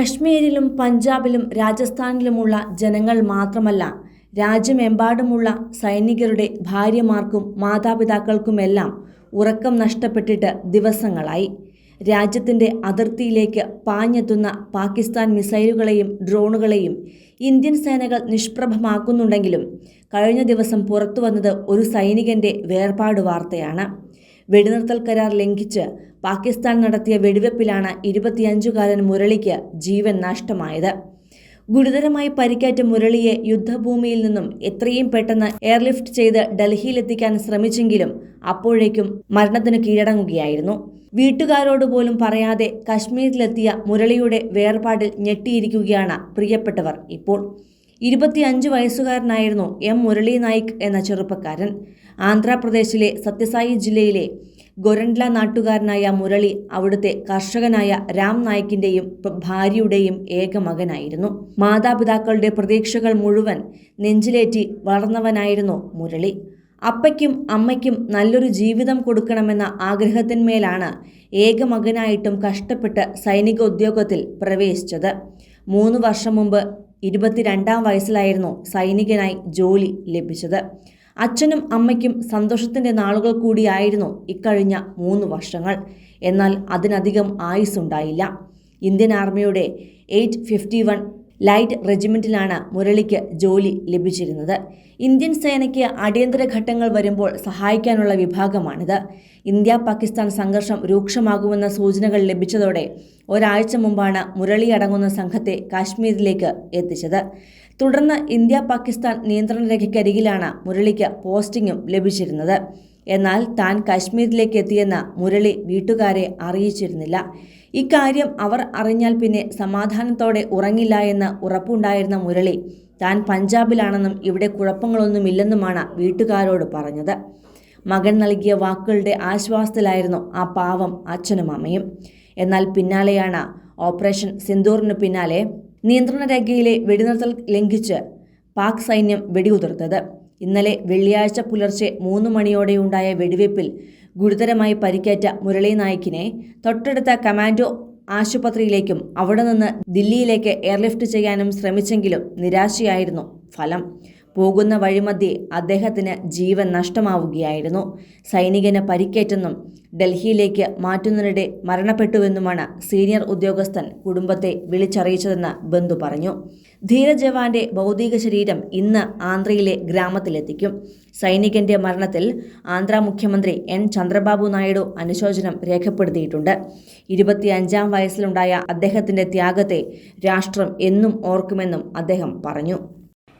കശ്മീരിലും പഞ്ചാബിലും രാജസ്ഥാനിലുമുള്ള ജനങ്ങൾ മാത്രമല്ല രാജ്യമെമ്പാടുമുള്ള സൈനികരുടെ ഭാര്യമാർക്കും മാതാപിതാക്കൾക്കുമെല്ലാം ഉറക്കം നഷ്ടപ്പെട്ടിട്ട് ദിവസങ്ങളായി. രാജ്യത്തിന്റെ അതിർത്തിയിലേക്ക് പാഞ്ഞെത്തുന്ന പാകിസ്ഥാൻ മിസൈലുകളെയും ഡ്രോണുകളെയും ഇന്ത്യൻ സേനകൾ നിഷ്പ്രഭമാക്കുന്നുണ്ടെങ്കിലും കഴിഞ്ഞ ദിവസം പുറത്തുവന്നത് ഒരു സൈനികന്റെ വേർപാട് വാർത്തയാണ്. വെടിനിർത്തൽ കരാർ ലംഘിച്ച് പാകിസ്ഥാൻ നടത്തിയ വെടിവെപ്പിലാണ് ഇരുപത്തിയഞ്ചുകാരൻ മുരളിക്ക് ജീവൻ നഷ്ടമായത്. ഗുരുതരമായി പരിക്കേറ്റ മുരളിയെ യുദ്ധഭൂമിയിൽ നിന്നും എത്രയും പെട്ടെന്ന് എയർലിഫ്റ്റ് ചെയ്ത് ഡൽഹിയിലെത്തിക്കാൻ ശ്രമിച്ചെങ്കിലും അപ്പോഴേക്കും മരണത്തിന് കീഴടങ്ങുകയായിരുന്നു. വീട്ടുകാരോട് പോലും പറയാതെ കശ്മീരിലെത്തിയ മുരളിയുടെ വേർപാടിൽ ഞെട്ടിയിരിക്കുകയാണ് പ്രിയപ്പെട്ടവർ ഇപ്പോൾ. ഇരുപത്തിയഞ്ച് വയസ്സുകാരനായിരുന്നു എം മുരളി നായിക് എന്ന ചെറുപ്പക്കാരൻ. ആന്ധ്രാപ്രദേശിലെ സത്യസായി ജില്ലയിലെ ഗൊരണ്ട്ല നാട്ടുകാരനായ മുരളി അവിടുത്തെ കർഷകനായ രാം നായിക്കിന്റെയും ഭാര്യയുടെയും ഏക മകനായിരുന്നു. മാതാപിതാക്കളുടെ പ്രതീക്ഷകൾ മുഴുവൻ നെഞ്ചിലേറ്റി വളർന്നവനായിരുന്നു മുരളി. അപ്പയ്ക്കും അമ്മയ്ക്കും നല്ലൊരു ജീവിതം കൊടുക്കണമെന്ന ആഗ്രഹത്തിന്മേലാണ് ഏക മകനായിട്ടും കഷ്ടപ്പെട്ട് സൈനിക ഉദ്യോഗത്തിൽ പ്രവേശിച്ചത്. മൂന്ന് വർഷം മുമ്പ് ഇരുപത്തിരണ്ടാം വയസ്സിലായിരുന്നു സൈനികനായി ജോലി ലഭിച്ചത്. അച്ഛനും അമ്മയ്ക്കും സന്തോഷത്തിന്റെ നാളുകൾ കൂടിയായിരുന്നു ഇക്കഴിഞ്ഞ മൂന്ന് വർഷങ്ങൾ. എന്നാൽ അതിനധികം ആയുസ്സുണ്ടായില്ല. ഇന്ത്യൻ ആർമിയുടെ എയ്റ്റ് ഫിഫ്റ്റി വൺ ലൈറ്റ് റെജിമെന്റിലാണ് മുരളിക്ക് ജോലി ലഭിച്ചിരുന്നത്. ഇന്ത്യൻ സേനയ്ക്ക് അടിയന്തര ഘട്ടങ്ങൾ വരുമ്പോൾ സഹായിക്കാനുള്ള വിഭാഗമാണിത്. ഇന്ത്യ പാകിസ്ഥാൻ സംഘർഷം രൂക്ഷമാകുമെന്ന സൂചനകൾ ലഭിച്ചതോടെ ഒരാഴ്ച മുമ്പാണ് മുരളി അടങ്ങുന്ന സംഘത്തെ കാശ്മീരിലേക്ക് എത്തിച്ചത്. തുടർന്ന് ഇന്ത്യ പാകിസ്ഥാൻ നിയന്ത്രണ രേഖയ്ക്കരികിലാണ് മുരളിക്ക് പോസ്റ്റിംഗും ലഭിച്ചിരുന്നത്. എന്നാൽ താൻ കാശ്മീരിലേക്ക് എത്തിയെന്ന് മുരളി വീട്ടുകാരെ അറിയിച്ചിരുന്നില്ല. ഇക്കാര്യം അവർ അറിഞ്ഞാൽ പിന്നെ സമാധാനത്തോടെ ഉറങ്ങില്ല എന്ന് ഉറപ്പുണ്ടായിരുന്ന മുരളി താൻ പഞ്ചാബിലാണെന്നും ഇവിടെ കുഴപ്പങ്ങളൊന്നുമില്ലെന്നുമാണ് വീട്ടുകാരോട് പറഞ്ഞത്. മകൻ നൽകിയ വാക്കുകളുടെ ആശ്വാസത്തിലായിരുന്നു ആ പാവം അച്ഛനും അമ്മയും. എന്നാൽ പിന്നാലെയാണ് ഓപ്പറേഷൻ സിന്ദൂറിന് പിന്നാലെ നിയന്ത്രണ രേഖയിലെ വെടിനിർത്തൽ ലംഘിച്ച് പാക് സൈന്യം വെടിയുതിർത്തത്. ഇന്നലെ വെള്ളിയാഴ്ച പുലർച്ചെ മൂന്ന് മണിയോടെയുണ്ടായ വെടിവയ്പിൽ ഗുരുതരമായി പരിക്കേറ്റ മുരളി നായിക്കിനെ തൊട്ടടുത്ത കമാൻഡോ ആശുപത്രിയിലേക്കും അവിടെ നിന്ന് ദില്ലിയിലേക്ക് എയർലിഫ്റ്റ് ചെയ്യാനും ശ്രമിച്ചെങ്കിലും നിരാശയായിരുന്നു ഫലം. പോകുന്ന വഴിമധ്യേ അദ്ദേഹത്തിന് ജീവൻ നഷ്ടമാവുകയായിരുന്നു. സൈനികന് പരിക്കേറ്റെന്നും ഡൽഹിയിലേക്ക് മാറ്റുന്നതിനിടെ മരണപ്പെട്ടുവെന്നുമാണ് സീനിയർ ഉദ്യോഗസ്ഥൻ കുടുംബത്തെ വിളിച്ചറിയിച്ചതെന്ന് ബന്ധു പറഞ്ഞു. ധീരജവാന്റെ ഭൗതിക ശരീരം ഇന്ന് ആന്ധ്രയിലെ ഗ്രാമത്തിലെത്തിക്കും. സൈനികന്റെ മരണത്തിൽ ആന്ധ്ര മുഖ്യമന്ത്രി എൻ. ചന്ദ്രബാബു നായിഡു അനുശോചനം രേഖപ്പെടുത്തിയിട്ടുണ്ട്. ഇരുപത്തിയഞ്ചാം വയസ്സിലുണ്ടായ അദ്ദേഹത്തിന്റെ ത്യാഗത്തെ രാഷ്ട്രം എന്നും ഓർക്കുമെന്നും അദ്ദേഹം പറഞ്ഞു.